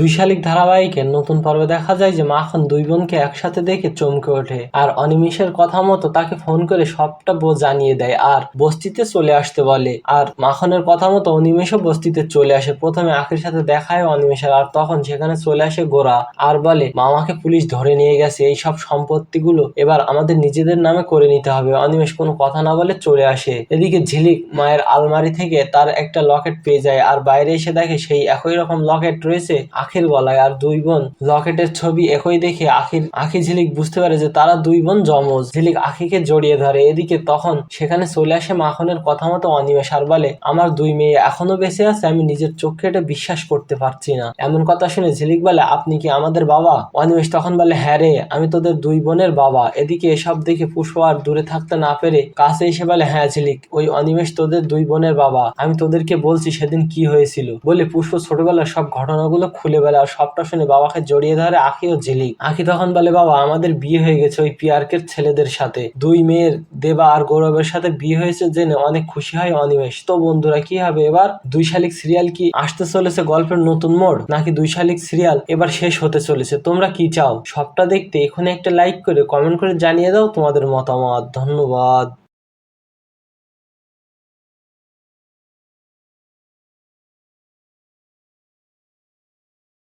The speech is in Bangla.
দুই শালিক ধারাবাহিকের নতুন পর্বে দেখা যায় যে মাখন দুই বোনকে একসাথে দেখে চমকে ওঠে, আর অনিমিষের কথা মতো তাকে ফোন করে সবটা জানিয়ে দেয় আর বস্তিতে চলে আসতে বলে। আর মাখনের কথা মতো অনিমেষও বস্তিতে চলে আসে। প্রথমে আখির সাথে দেখায় অনিমেষের, আর তখন সেখানে চলে আসে গোরা। আর বলে, মামাকে পুলিশ ধরে নিয়ে গেছে, এই সব সম্পত্তিগুলো এবার আমাদের নিজেদের নামে করে নিতে হবে। অনিমেষ কোনো কথা না বলে চলে আসে। এদিকে ঝিলিক মায়ের আলমারি থেকে তার একটা লকেট পেয়ে যায়, আর বাইরে এসে দেখে সেই একই রকম লকেট রয়েছে আখির গলায়, আর দুই বোন লকেটের ছবি একই দেখে আখির আখি ঝিলিক বুঝতে পারে যে তারা দুই বোন জমজ ঝিলিক আখিকে জড়িয়ে ধরে। এদিকে তখন সেখানে চলে আসে মাখনের কথা মতো অনিমেষ আর বলে আমার দুই মেয়ে এখনও বেঁচে আছে, আমি নিজের চোখে এটা বিশ্বাস করতে পারছি না। এমন কথা শুনে ঝিলিক বলে, আপনি কি আমাদের বাবা? অনিমেষ তখন বলে হ্যাঁ রে, আমি তোদের দুই বোনের বাবা। এদিকে এসব দেখে পুষ্প আর দূরে থাকতে না পেরে কাছে এসে বলে হ্যাঁ ঝিলিক, ওই অনিমেষ তোদের দুই বোনের বাবা। আমি তোদেরকে বলছি সেদিন কি হয়েছিল। বলে পুষ্প ছোটবেলার সব ঘটনাগুলো খুলে বলে সবটা শুনে বাবাকে জড়িয়ে ধরে আখি ও ঝিলিক আখি তখন বলে, বাবা, আমাদের বিয়ে হয়ে গেছে ওই পিয়ারকের ছেলেদের সাথে। দুই মেয়ের দেবা আর গৌরবের সাথে বিয়ে হয়েছে জেনে অনেক খুশি হয় অনিমেষ। তো বন্ধুরা, কি হবে এবার? দুই শালিক সিরিয়াল কি আসতে চলেছে গল্পের নতুন মোড়? নাকি দুই শালিক সিরিয়াল এবার শেষ হতে চলেছে? তোমরা কি চাও? সবটা দেখতে এখানে একটা লাইক করে কমেন্ট করে জানিয়ে দাও তোমাদের মতামত। ধন্যবাদ।